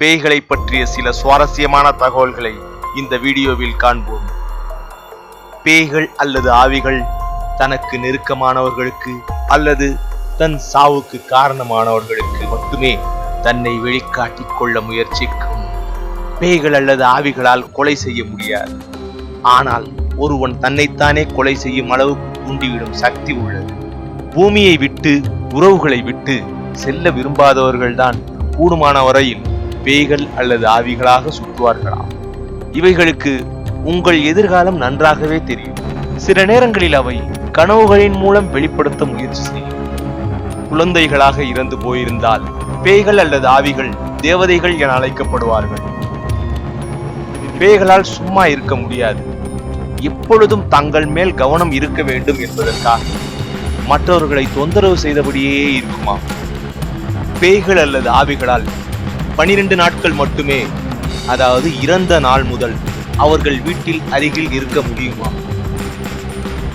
பேய்களை பற்றிய சில சுவாரஸ்யமான தகவல்களை இந்த வீடியோவில் காண்போம். பேய்கள் அல்லது ஆவிகள் தனக்கு நெருக்கமானவர்களுக்கு அல்லது தன் சாவுக்கு காரணமானவர்களுக்கு மட்டுமே தன்னை வெளிக்காட்டிக் கொள்ள முயற்சிக்கும். பேய்கள் அல்லது ஆவிகளால் கொலை செய்ய முடியாது. ஆனால் ஒருவன் தன்னைத்தானே கொலை செய்யும் அளவுக்கு தூண்டிவிடும் சக்தி உள்ளது. பூமியை விட்டு உறவுகளை விட்டு செல்ல விரும்பாதவர்கள்தான் கூடுமான வரையில் பேய்கள் அல்லது ஆவிகளாக சுற்றுவார்களாம். இவைகளுக்கு உங்கள் எதிர்காலம் நன்றாகவே தெரியும். சில நேரங்களில் அவை கனவுகளின் மூலம் வெளிப்படுத்த முயற்சி செய்யும். குழந்தைகளாக இறந்து போயிருந்தால் பேய்கள் அல்லது ஆவிகள் தேவதைகள் என அழைக்கப்படுவார்கள். பேய்களால் சும்மா இருக்க முடியாது. எப்பொழுதும் தங்கள் மேல் கவனம் இருக்க வேண்டும் என்பதற்காக மற்றவர்களை தொந்தரவு செய்தபடியே இருக்குமா பேய்கள் அல்லது ஆவிகளால் பனிரெண்டு நாட்கள் மட்டுமே. அதாவது இறந்த நாள் முதல் அவர்கள் வீட்டில் அருகில் இருக்க முடியுமா?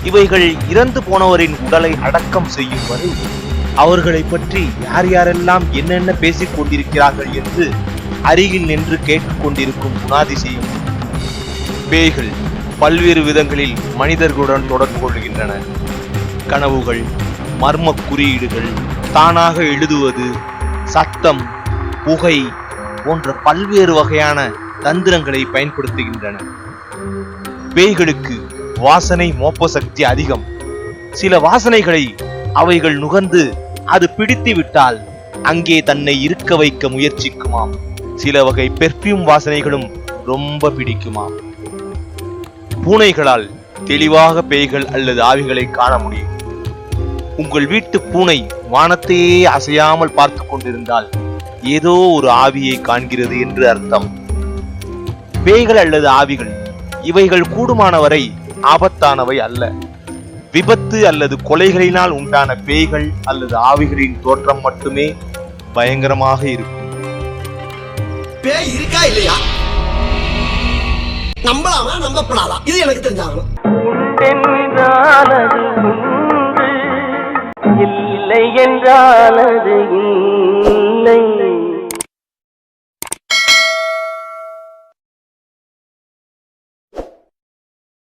இவைகள் இறந்து போனவரின் உடலை அடக்கம் செய்யும் வரை அவர்களை பற்றி யார் யாரெல்லாம் என்னென்ன பேசிக் கொண்டிருக்கிறார்கள் என்று அருகில் நின்று கேட்டுக் கொண்டிருக்கும் குணாதிசயம். பேய்கள் பல்வேறு விதங்களில் மனிதர்களுடன் தொடர்பு கொள்கின்றன. கனவுகள் மர்ம குறியீடுகள் தானாக எழுதுவது சத்தம் புகை போன்ற பல்வேறு வகையான தந்திரங்களை பயன்படுத்துகின்றன. பேய்களுக்கு வாசனை மோப்ப சக்தி அதிகம். சில வாசனைகளை அவைகள் நுகர்ந்து அது பிடித்து விட்டால் அங்கே தன்னை இருக்க வைக்க முயற்சிக்குமாம். சில வகை பெர்ஃப்யூம் வாசனைகளும் ரொம்ப பிடிக்குமாம். பூனைகளால் தெளிவாக பேய்கள் அல்லது ஆவிகளை காண முடியும். உங்கள் வீட்டு பூனை வானத்தையே அசையாமல் பார்த்து கொண்டிருந்தால் ஏதோ ஒரு ஆவியை காண்கிறது என்று அர்த்தம். பேய்கள் அல்லது ஆவிகள் இவைகள் கூடுமானவரை ஆபத்தானவை அல்ல. விபத்து அல்லது கொலைகளினால் உண்டான பேய்கள் அல்லது ஆவிகளின் தோற்றம் மட்டுமே பயங்கரமாக இருக்கும். பேய் இருக்கா இல்லையா? நம்பலாமா? நம்பப்படாதா? இது எனக்கு தெரிஞ்சாகணும். இல்லை என்றால் அது